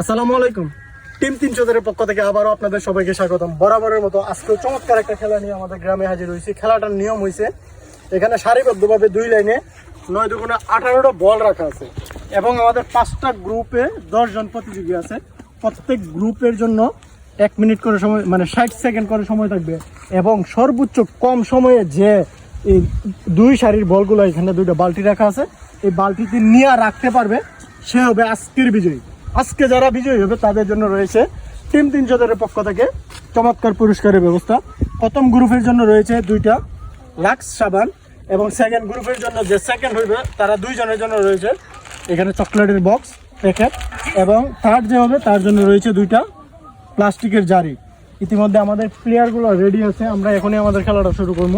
আসসালামু আলাইকুম। টিম তিন চোদ্দের পক্ষ থেকে আবারও আপনাদের সবাইকে স্বাগতম। বরাবরের মতো আজকে চমৎকার একটা খেলা নিয়ে আমাদের গ্রামে হাজির হয়েছি। খেলাটার নিয়ম হয়েছে এখানে সারিবদ্ধভাবে দুই লাইনে নয় দুগুণে আঠারোটা বল রাখা আছে এবং আমাদের পাঁচটা গ্রুপে দশজন প্রতিযোগী আছে। প্রত্যেক গ্রুপের জন্য এক মিনিট করে সময় মানে ষাট সেকেন্ড করে সময় থাকবে এবং সর্বোচ্চ কম সময়ে যে এই দুই সারির বলগুলো এখানে দুইটা বালতি রাখা আছে, এই বালতিতে নিয়ে রাখতে পারবে, সে হবে আজকের বিজয়ী। আজকে যারা বিজয়ী হবে, তাদের জন্য রয়েছে টিম তিনশোদের পক্ষ থেকে চমৎকার পুরস্কারের ব্যবস্থা। প্রথম গ্রুপের জন্য রয়েছে দুইটা লাক্স সাবান এবং সেকেন্ড গ্রুপের জন্য যে সেকেন্ড হইবে, তারা দুইজনের জন্য রয়েছে এখানে চকলেটের বক্স, প্যাকেট এবং থার্ড যে হবে, তার জন্য রয়েছে দুইটা প্লাস্টিকের জারি। ইতিমধ্যে আমাদের প্লেয়ারগুলো রেডি আছে, আমরা এখনই আমাদের খেলাটা শুরু করব।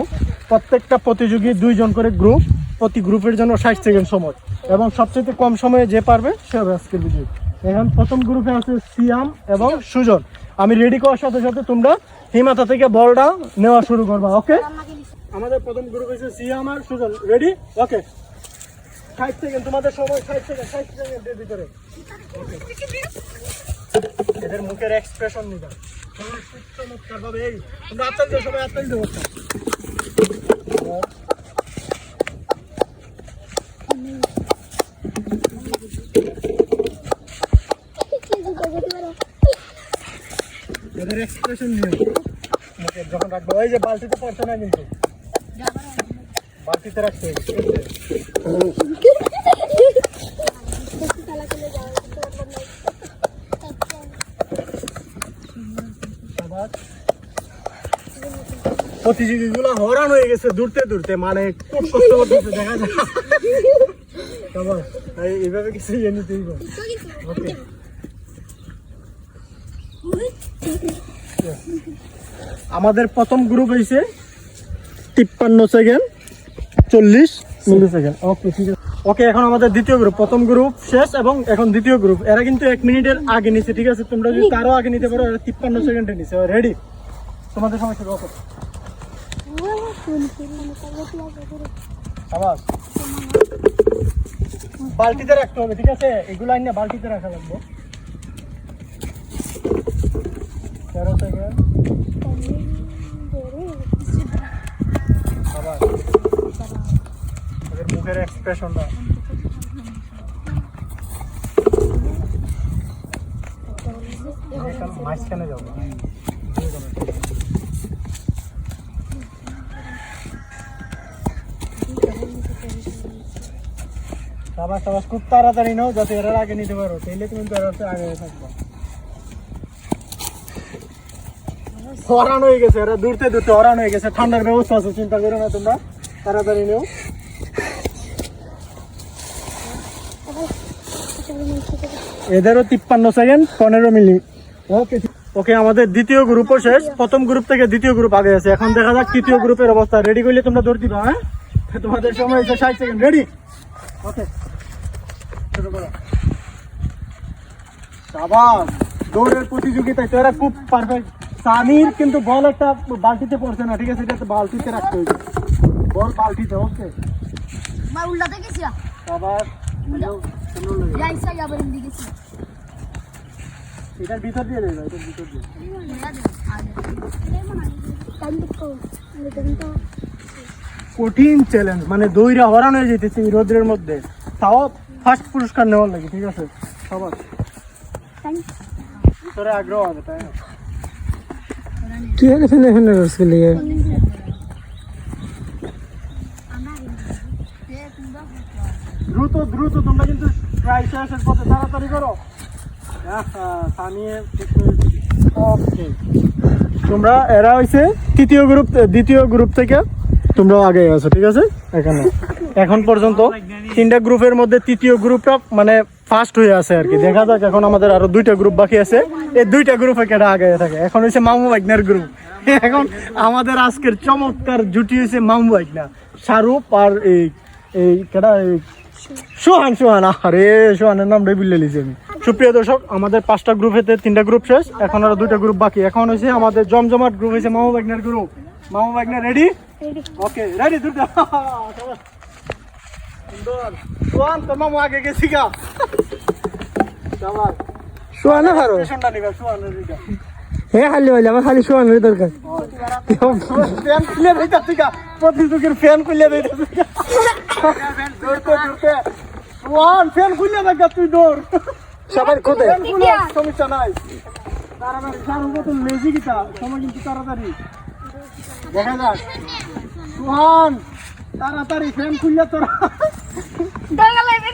প্রত্যেকটা প্রতিযোগী দুইজন করে গ্রুপ প্রতি গ্রুপের জন্য ষাট সেকেন্ড সময় এবং সবচেয়ে কম সময়ে যে পারবে, সে হবে আজকের বিজয়ী। এখন প্রথম গ্রুপে আছে সিয়াম এবং সুজন। আমি রেডি করার সাথে সাথে তোমরা হিমাতা থেকে বলটা নেওয়া শুরু করবা ওকে আমাদের প্রথম গ্রুপ হচ্ছে সিয়াম আর সুজন। রেডি ওকে ষাট সেকেন্ড তোমাদের সময় ষাট সেকেন্ড ষাট সেকেন্ডের ভিতরে। এদের মুখের এক্সপ্রেশন নিবা। চমৎকার ভাবে এই। তোমরা আত্মাল দিও সবাই আত্মাল দিও এদের এক্সপ্রেশন নিও মুখে যখন রাখব এই যে বালতিতে পড়ছে না কিন্তু। বালতিতে রাখতে হবে ঠিক আছে? আবার? প্রতিযোগীগুলো হরান হয়ে গেছে দূরতে দূরতে মানে খুব কষ্ট করতেছে দেখা যায় আবার এই- এইভাবে কিছু ইয়ে নিতেই ওকে আমাদের প্রথম গ্রুপ হয়েছে তিপ্পান্ন সেকেন্ড চল্লিশ মিলি সেকেন্ড ওকে ঠিক আছে। ওকে এখন আমাদের দ্বিতীয় গ্রুপ প্রথম গ্রুপ শেষ এবং এখন দ্বিতীয় গ্রুপ এরা কিন্তু এক মিনিটের আগে নিছে ঠিক আছে? তোমরা যদি তারও আগে নিতে পারো এরা তিপ্পান্ন সেকেন্ডে নিছে। রেডি তোমাদের সময় শুরু ওকে আবার। বালতিতে রাখতে হবে ঠিক আছে? এগুলো আইনে বালতিতে রাখা লাগবে। তেরো সেকেন্ড আবার? ওদের মুখের এক্সপ্রেশনটা মাঝখানে যাব। সাবাস সাবাস, খুব তাড়াতাড়ি নাও, যাতে এরা আগে নিতে পারো। তাইলে তুমি তো এরা আগে থাকব। হরান হয়ে গেছে, এরা দূরতে দূরতে হরান হয়ে গেছে। ঠান্ডার ব্যবস্থা আছে, চিন্তা করো না তোমরা। তাড়াতাড়ি নেও। এদেরও তিপ্পান্ন সেকেন্ড পনেরো মিনিট ওকে ওকে আমাদের দ্বিতীয় গ্রুপও শেষ। প্রথম গ্রুপ থেকে দ্বিতীয় গ্রুপ আগে আছে। এখন দেখা যাক তৃতীয় গ্রুপের অবস্থা। রেডি করলে তোমরা দৌড় দিবা হ্যাঁ? তোমাদের সময় হচ্ছে ষাট সেকেন্ড রেডি ওকে সাবাস, দৌড়ের প্রতিযোগিতায় তো এরা খুব পারফেক্ট সামির কিন্তু বল একটা বালতিতে পড়ছে না ঠিক আছে? এটা বালতিতে রাখতে হবে বল বালতিতে ওকে? আমার উল্টাতে গেছি। আবার এটার ভিতর দিয়ে এটার ভিতর দিয়ে কঠিন চ্যালেঞ্জ মানে দইরা হরান হয়ে যেতেছে এই রোদ্রের মধ্যে। তাও ফার্স্ট পুরস্কার নেওয়ার লাগে ঠিক আছে? সবার। ভিতরে আগ্রহ হবে তাই না? তুই আগে ফেলে ফেলে রসকে লিয়ে দ্রুত দ্রুত, তোমরা কিন্তু শেষের পথে তাড়াতাড়ি করো। তোমরা, এরা হইছে তৃতীয় গ্রুপ দ্বিতীয় গ্রুপ থেকে তোমরাও আগে আছো, ঠিক আছে? এখানে। এখন পর্যন্ত তিনটা গ্রুপের মধ্যে তৃতীয় গ্রুপটা মানে ফার্স্ট হয়ে আছে আর কি। দেখা যাক এখন আমাদের আরও দুইটা গ্রুপ বাকি আছে। এই দুইটা গ্রুপে কেটা আগে থাকে? এখন হচ্ছে মামু বাইকনার গ্রুপ এখন আমাদের আজকের চমৎকার জুটি হয়েছে মামু বাইকনা শাহরুখ আর এই এই কেটা সোহান সোহান। আরে সোহানের নাম রেবিলে লিছি আমি। সুপ্রিয় দর্শক আমাদের পাঁচটা গ্রুপেতে তিনটা গ্রুপ শেষ। এখন আরও দুইটা গ্রুপ বাকি। এখন হয়েছে আমাদের জমজমাট গ্রুপ হয়েছে মামু বাগনার গ্রুপ মামু বাগনা রেডি ওকে রেডি দুটো। সুন্দর সোহান তোর মামু আগে গেছি গা। সবার। শোয়ানো স্টেশনটা নিবা সোয়ানের দিকে হে খালি হইলে আমার খালি শোয়ানোর দরকার। ফ্যান খুলে দিতে থেকে প্রতিযোগীর ফ্যান খুলে দিতে দৌড়তে দৌড়তে সোয়ান ফ্যান খুলে দেখা তুই দৌড়। সবার খোদে সমস্যা নাই। তাড়াতাড়ি সারু মতো লেজি গিতা সময় কিন্তু তাড়াতাড়ি। দেখা যাক। সোহান তাড়াতাড়ি ফ্যান খুললে তোরা দরকার লাগবে সাবান এই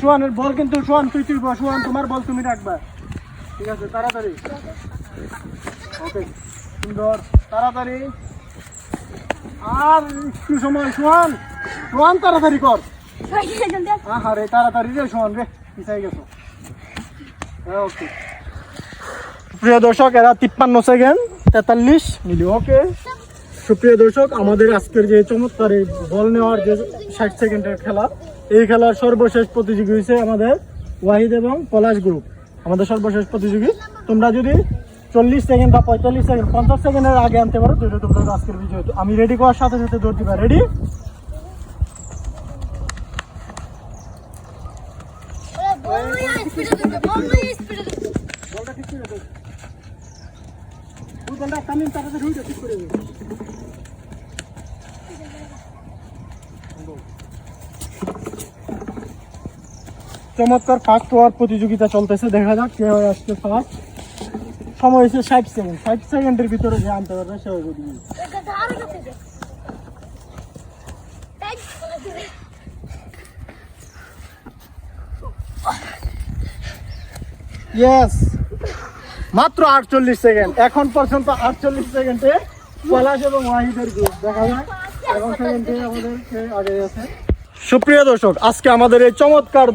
সোহানের বল কিন্তু সোহান তুই তুই বল, সোহান তোমার বল তুমি রাখবা। ঠিক আছে তাড়াতাড়ি। ওকে সুন্দর তাড়াতাড়ি। আর একটু সময় সোহান সোহান তাড়াতাড়ি কর। আহা রে তাড়াতাড়ি রে সোহান রে পিছাই গেছো। ওকে। প্রিয় দর্শক এরা তিপ্পান্ন সেকেন্ড তেতাল্লিশ মিলি ওকে। সুপ্রিয় দর্শক আমাদের আজকের যে চমৎকার এই বল নেওয়ার যে ষাট সেকেন্ডের খেলা এই খেলার সর্বশেষ প্রতিযোগী হয়েছে আমাদের ওয়াহিদ এবং পলাশ গ্রুপ আমাদের সর্বশেষ প্রতিযোগী। তোমরা যদি চল্লিশ সেকেন্ড বা পঁয়তাল্লিশ সেকেন্ড পঞ্চাশ সেকেন্ডের আগে আনতে পারো, তাহলে তোমরা আজকের বিজয়। আমি রেডি করার সাথে সাথে দৌড় দিবা। রেডি ঠিক করে দে ওই বলটা টানিন তাড়াতাড়ি হয়ে ঠিক করে দে চমৎকার ফার্স্ট হওয়ার প্রতিযোগিতা চলতেছে, দেখা যাক কে হয়ে আসছে ফার্স্ট সময় হয়েছে ষাট সেকেন্ড ষাট সেকেন্ডের ভিতরে যে আনতে পারবে, সে ইয়েস মাত্র আটচল্লিশ সেকেন্ড এখন পর্যন্ত আটচল্লিশ সেকেন্ডে পলাশ এবং ওয়াহিদের গ্রুপ দেখা যায় এখন সেকেন্ডে আমাদের আগে আছে? সুপ্রিয় দর্শক, আজকে আমাদের এই চমৎকার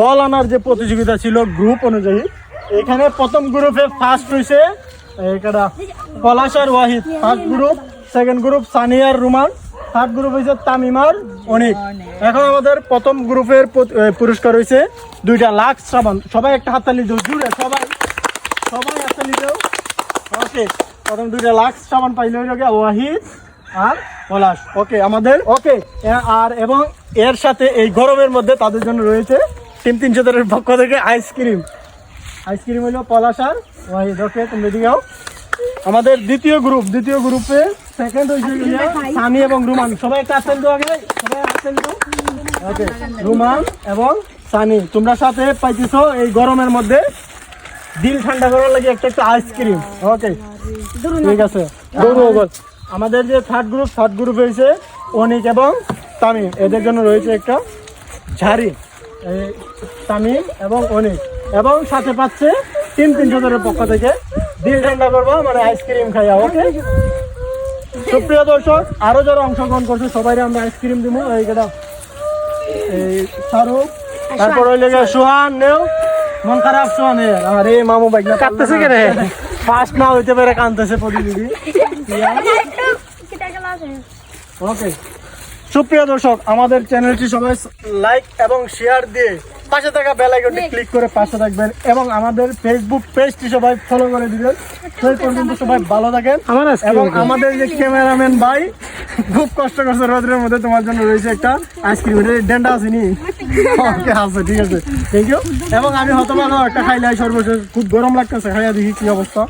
বল আনার যে প্রতিযোগিতা ছিল গ্রুপ অনুযায়ী, এখানে প্রথম গ্রুপে ফার্স্ট হয়েছে এটা পলাশ আর Wahid first group second group সানিয়ার Ruman third group হয়েছে তামিমার অনেক। এখন আমাদের প্রথম গ্রুপের পুরস্কার হয়েছে দুইটা লাখ সাবান সবাই একটা হাততালি দিও, জুড়ে, সবাই সবাই হাততালি দিও। ওকে প্রথম দুইটা লাখ সাবান পাইলে ওয়াহিদ আর পলাশ। ওকে আমাদের? ওকে আর এবং এর সাথে এই গরমের মধ্যে তাদের জন্য রয়েছে তিন তিনশো তেরের পক্ষ থেকে আইসক্রিম আইসক্রিম হলো পলাশ আর ওয়াহিদ ওকে তুমি এদিকে যাও আমাদের দ্বিতীয় গ্রুপ দ্বিতীয় গ্রুপে সেকেন্ড হয়েছে সানি এবং রুমান। সবাই একটা আসেন তো আগে সবাই আসেন তো ওকে রুমান এবং সানি তোমরা সাথে পাইতেছো এই গরমের মধ্যে দিল ঠান্ডা করার লাগে একটা একটা আইসক্রিম ওকে ঠিক আছে। বল আমাদের যে থার্ড গ্রুপ থার্ড গ্রুপ হয়েছে অনিক এবং তামিম। এদের জন্য রয়েছে একটা ঝাড়ি। এই তামিম এবং অনিক। এবং সাথে পাচ্ছে তিন তিনশো ধরের পক্ষ থেকে। দিল ঠান্ডা করব মানে আইসক্রিম খাইয়া ওকে সুপ্রিয় দর্শক আরও যারা অংশগ্রহণ করছে সবাই আমরা আইসক্রিম দিব এইটা এই শাহরুখ তারপর ওই লেগে সোহান নেও। মন খারাপ সোহান আরে মামু বাইক না কাঁদতেছে কে রে ফার্স্ট না হইতে পারে কাঁদতেছে প্রতিযোগী ওকে সুপ্রিয় দর্শক আমাদের চ্যানেলটি সবাই লাইক এবং শেয়ার দিয়ে পাশে থাকা বেল আইকনটি ক্লিক করে পাশে থাকবেন এবং আমাদের ফেসবুক পেজটি সবাই ফলো করে দিবেন। সেই পর্যন্ত সবাই ভালো থাকেন আমার এবং আমাদের যে ক্যামেরাম্যান ভাই খুব কষ্ট করছে রোদের মধ্যে তোমার জন্য রয়েছে একটা আইসক্রিম ডেন্ডা আসেনি? ওকে আছে ঠিক আছে। থ্যাংক ইউ এবং আমি হতবাক একটা খাইলে সর্বশেষ। খুব গরম লাগতেছে খাইয়া দেখি কি অবস্থা।